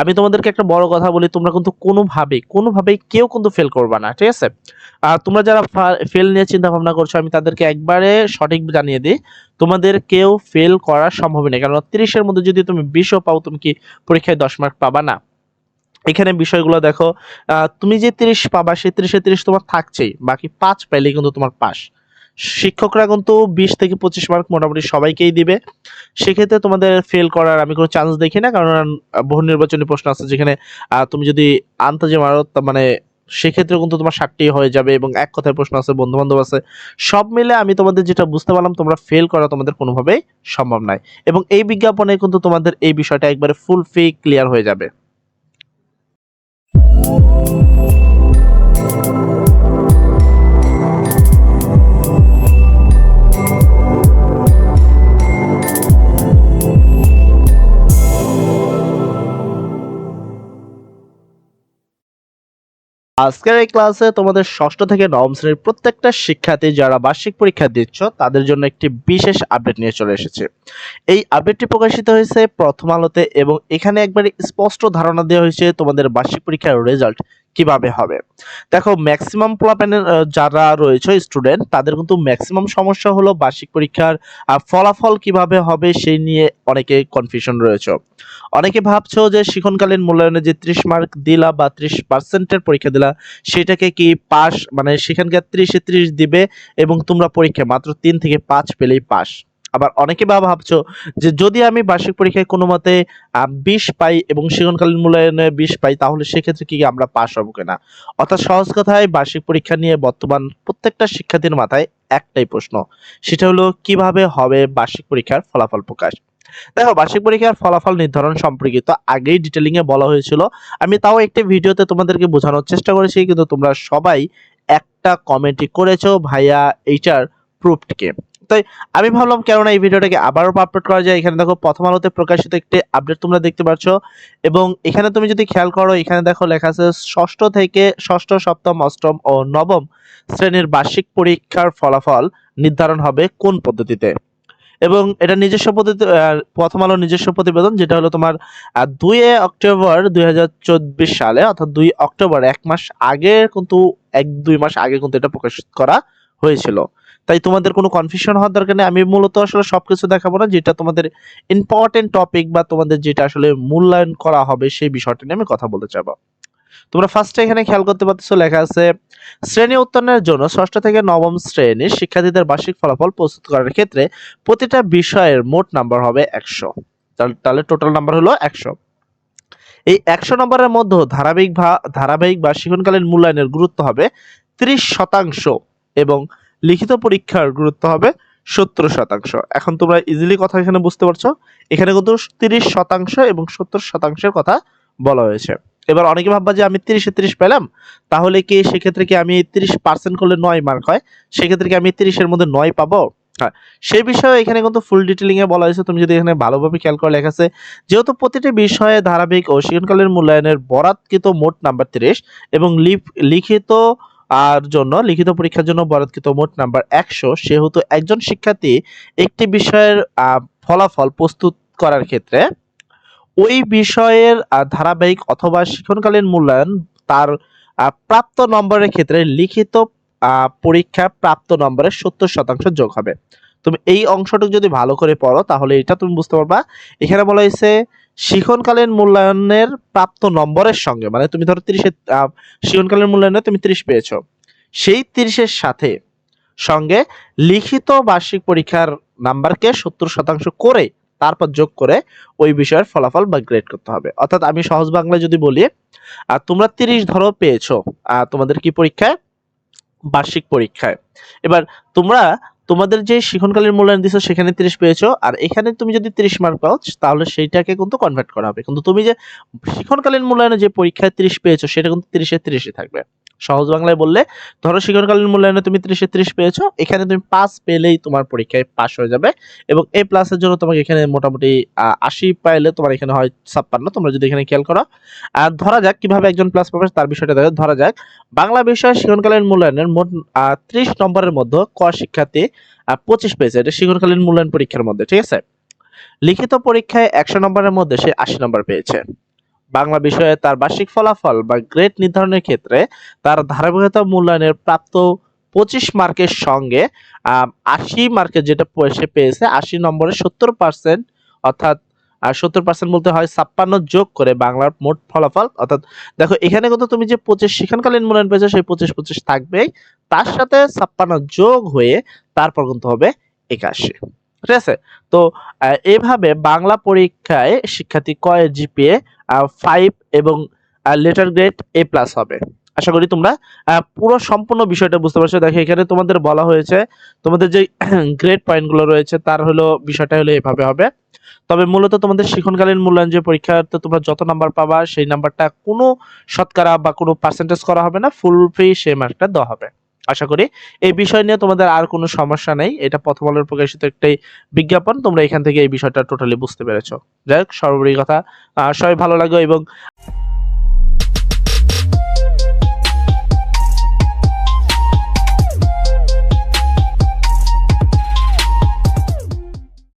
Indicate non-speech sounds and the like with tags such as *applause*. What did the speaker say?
আমি তোমাদেরকে একটা বড় কথা বলি, তোমরা কিন্তু কোনোভাবে কোনোভাবেই কেউ কিন্তু ফেল করবে না, ঠিক আছে? আর তোমরা যারা ফেল নিয়ে চিন্তা ভাবনা করছ, আমি তাদেরকে একবারে সঠিক জানিয়ে দিই, তোমাদের কেউ ফেল করা সম্ভব নেই কারণ তিরিশের মধ্যে যদি তুমি বিশও পাও, তুমি কি পরীক্ষায় দশ মার্ক পাবা না? এখানে বিষয়গুলো দেখো তুমি যে তিরিশ পাবা, সেই তিরিশে তিরিশ তোমার থাকছেই, বাকি পাঁচ পাইলেই কিন্তু তোমার পাস। শিক্ষকরা কিন্তু বিশ থেকে পঁচিশ মার্ক মোটামুটি সবাইকেই দিবে। সেক্ষেত্রে তোমাদের ফেল করার আমি কোনো চান্স দেখি না, কারণ বহু নির্বাচনী প্রশ্ন আছে যেখানে তুমি যদি আন্তাজে মারো মানে সেক্ষেত্রে কিন্তু তোমার ষাটটি হয়ে যাবে এবং এক কথায় প্রশ্ন আছে বন্ধু বান্ধব আছে। সব মিলে আমি তোমাদের যেটা বুঝতে পারলাম, তোমরা ফেল করা তোমাদের কোনোভাবেই সম্ভব নয়। এবং এই বিজ্ঞাপনে কিন্তু তোমাদের এই বিষয়টা একবারে ফুল ফি ক্লিয়ার হয়ে যাবে। আজকের এই ক্লাসে তোমাদের ষষ্ঠ থেকে নবম শ্রেণির প্রত্যেকটা শিক্ষার্থী যারা বার্ষিক পরীক্ষা দিচ্ছ, তাদের জন্য একটি বিশেষ আপডেট নিয়ে চলে এসেছে। এই আপডেটটি প্রকাশিত হয়েছে প্রথম আলোতে এবং এখানে একবারে স্পষ্ট ধারণা দেওয়া হয়েছে তোমাদের বার্ষিক পরীক্ষার রেজাল্ট কীভাবে হবে? দেখো ম্যাক্সিমাম প্লাপ্যানের যারা রয়েছে স্টুডেন্ট তাদের কিন্তু ম্যাক্সিমাম সমস্যা হলো বার্ষিক পরীক্ষার ফলাফল কীভাবে হবে সেই নিয়ে অনেকে কনফিউশন রয়েছে। অনেকে ভাবছ যে শিক্ষণকালীন মূল্যায়নে যে ত্রিশ মার্ক দিলা বা ত্রিশ পার্সেন্টের পরীক্ষা দিলা, সেটাকে কি পাস মানে সেখানকার ত্রিশে ত্রিশ দিবে এবং তোমরা পরীক্ষা মাত্র তিন থেকে পাঁচ পেলেই পাস আবার অনেকে বা ভাবছ যে যদি আমি বার্ষিক পরীক্ষায় কোনো মতে বিশ পাই এবং শিক্ষণকালীন মূল্যায়নে বিশ পাই, তাহলে সেক্ষেত্রে কি আমরা পাশ হব কিনা? অর্থাৎ সহজ কথায় বার্ষিক পরীক্ষা নিয়ে বর্তমান প্রত্যেকটা শিক্ষার্থীর মাথায় একটাই প্রশ্ন। সেটা হলো, কীভাবে হবে বার্ষিক পরীক্ষার ফলাফল প্রকাশ? দেখো, বার্ষিক পরীক্ষার ফলাফল নির্ধারণ সম্পর্কিত আগেই ডিটেলিং এ বলা হয়েছিল। আমি তাও একটি ভিডিওতে তোমাদেরকে বোঝানোর চেষ্টা করেছি, কিন্তু তোমরা সবাই একটা কমেন্টই করেছ ভাইয়া এইটার প্রুফটিকে তাই আমি ভাবলাম কেননা এই ভিডিওটাকে আবারও আপলোড করা যায়। এখানে দেখো প্রথম আলোতে প্রকাশিত একটি আপডেট তোমরা দেখতে পাচ্ছ এবং এখানে তুমি যদি খেয়াল করো, এখানে দেখো লেখা আছে ষষ্ঠ থেকে ষষ্ঠ সপ্তম, অষ্টম ও নবম শ্রেণির বার্ষিক পরীক্ষার ফলাফল নির্ধারণ হবে কোন পদ্ধতিতে? এবং এটা নিজস্ব পদ্ধতি প্রথম আলো নিজস্ব প্রতিবেদন, যেটা হলো তোমার দুই অক্টোবর দুই হাজার চব্বিশ সালে, অর্থাৎ দুই অক্টোবর, এক মাস আগে কিন্তু, এক দুই মাস আগে কিন্তু এটা প্রকাশ করা হয়েছিল। তাই তোমাদের কোনো কনফিউশন হওয়ার দরকার নেই। আমি মূলত আসলে সবকিছু দেখাবো না, যেটা তোমাদের ইম্পর্টেন্ট টপিক বা তোমাদের যেটা আসলে মূল্যায়ন করা হবে সেই বিষয়টা নিয়ে আমি কথা বলতে চাবো তোমরা ফার্স্টে এখানে খেয়াল করতে পারতেছো, লেখা আছে, শ্রেণি উত্তরণের জন্য ষষ্ঠ থেকে নবম শ্রেণির শিক্ষার্থীদের বার্ষিক ফলাফল প্রস্তুত করার ক্ষেত্রে প্রতিটা বিষয়ের মোট নাম্বার হবে একশো। তাহলে টোটাল নাম্বার হলো একশো। এই একশো নম্বরের মধ্যে ধারাবাহিক ধারাবাহিক বা শিক্ষণকালীন মূল্যায়নের গুরুত্ব হবে ত্রিশ শতাংশ এবং লিখিত পরীক্ষার গুরুত্ব হবে সত্তর শতাংশ। এখন তোমরা ইজিলি কথা এখানে বুঝতে পারছ। এখানে কিন্তু তিরিশ শতাংশ এবং সত্তর শতাংশের কথা বলা হয়েছে। এবার অনেকে ভাববা যে আমি তিরিশে তিরিশ পেলাম, তাহলে কি সেক্ষেত্রে কি আমি তিরিশ পার্সেন্ট করলে নয় মার্ক হয়? সেক্ষেত্রে কি আমি তিরিশের মধ্যে নয় পাবো? হ্যাঁ সেই বিষয়ে এখানে কিন্তু ফুল ডিটেলিং এ বলা হয়েছে। তুমি যদি এখানে ভালোভাবে খেয়াল করে লেখা আছে, যেহেতু প্রতিটি বিষয়ে ধারাবাহিক ও শিক্ষণকালীন মূল্যায়নের বরাতকৃত মোট নাম্বার তিরিশ এবং লিখিত আর জন্য, লিখিত পরীক্ষার জন্য বরাদ্দকৃত মোট নাম্বার একশো। সেহেতু একজন শিক্ষার্থী একটি বিষয়ের ফলাফল প্রস্তুত করার ক্ষেত্রে ওই বিষয়ের ধারাবাহিক অথবা শিক্ষণকালীন মূল্যায়ন তার প্রাপ্ত নম্বরের ক্ষেত্রে লিখিত পরীক্ষা প্রাপ্ত নম্বরের সত্তর শতাংশ যোগ হবে। তুমি এই অংশটুকু যদি ভালো করে পড়ো, তাহলে এটা তুমি বুঝতে পারবা। এখানে বলা হয়েছে শিক্ষণকালীন মূল্যায়নের প্রাপ্ত নম্বরের সঙ্গে মানে তুমি ধরো তিরিশের শিখনকালীন মূল্যায়নে তুমি তিরিশ পেয়েছ। সেই তিরিশের সাথে সঙ্গে লিখিত বার্ষিক পরীক্ষার নাম্বারকে সত্তর শতাংশ করে তারপর যোগ করে ওই বিষয়ের ফলাফল বা গ্রেড করতে হবে। অর্থাৎ আমি সহজ বাংলায় যদি বলি আর তোমরা তিরিশ ধরো পেয়েছ আহ, তোমাদের কি পরীক্ষায়? বার্ষিক পরীক্ষায়। এবার তোমরা তোমাদের যে শিখনকালীন মূল্যায়ন দিছো, সেখানে তিরিশ পেয়েছ, আর এখানে তুমি যদি তিরিশ মার্ক পাও, তাহলে সেইটাকে কিন্তু কনভার্ট করা হবে। কিন্তু তুমি যে শিখনকালীন মূল্যায়নে যে পরীক্ষায় তিরিশ পেয়েছ, সেটা কিন্তু তিরিশে তিরিশে থাকবে। সহজ বাংলায় বললে, ধরো শিক্ষণকালীন মূল্যায়নে তুমি তিরিশে ত্রিশ পেয়েছ, এখানে তুমি পাস পেলেই তোমার পরীক্ষায় পাস হয়ে যাবে এবং এ প্লাসের জন্য তোমাকে এখানে মোটামুটি আশি পাইলে তোমার এখানে হয় ছাপ্পান্ন, তোমরা যদি এখানে খেয়াল করো। আর ধরা যাক কীভাবে একজন প্লাস পাবে, তার বিষয়টা দেখো, ধরা যাক। বাংলা বিষয় শিক্ষণকালীন মূল্যায়নের মোট ত্রিশ নম্বরের মধ্যে ক শিক্ষার্থী পঁচিশ পেয়েছে, এটা শিক্ষণকালীন মূল্যায়ন পরীক্ষার মধ্যে, ঠিক আছে? লিখিত পরীক্ষায় একশো নম্বরের মধ্যে সে আশি নম্বর পেয়েছে। বাংলা বিষয়ে তার বার্ষিক ফলাফল বা গ্রেড নির্ধারণের ক্ষেত্রে তার ধারাবাহিকতা মূল্যায়নের প্রাপ্ত পঁচিশ মার্কের সঙ্গে আশি মার্কের যেটা সে পেয়েছে, আশি নম্বরে সত্তর পার্সেন্ট অর্থাৎ আর সত্তর পার্সেন্ট বলতে হয় ছাপ্পান্ন যোগ করে বাংলার মোট ফলাফল। অর্থাৎ, দেখো, এখানে কিন্তু তুমি যে পঁচিশ শিক্ষণকালীন মূল্যায়ন পেয়েছ, সেই পঁচিশ পঁচিশ থাকবেই। তার সাথে ছাপ্পান্ন যোগ হয়ে তারপর কিন্তু হবে একাশি। ঠিক আছে? তো এভাবে বাংলা পরীক্ষায় শিক্ষার্থী কয় জিপিএ ফাইভ এবং লেটার গ্রেড এ প্লাস হবে? আশা করি তোমরা পুরো সম্পূর্ণ বিষয়টা বুঝতে পারছ। দেখো, এখানে তোমাদের বলা হয়েছে, তোমাদের যে *clears throat* গ্রেড পয়েন্টগুলো রয়েছে, তার হলো, বিষয়টা হলো এভাবে হবে। তবে মূলত তোমাদের শিক্ষণকালীন মূল্যায়ন যে পরীক্ষাতে তোমরা যত নাম্বার পাবা, সেই নাম্বারটা কোনো শতকরা বা কোনো পার্সেন্টেজ করা হবে না ফুল ফ্রি সেই মার্কটা দেওয়া হবে। আশা করি। এই বিষয় নিয়ে তোমাদের আর কোনো সমস্যা নেই। এটা প্রথম আলোর প্রকাশিত একটাই বিজ্ঞাপন। তোমরা এখান থেকে এই বিষয়টা টোটালি বুঝতে পেরেছ। যাই হোক, সর্বোপরি কথা। সবাই ভালো লাগো এবং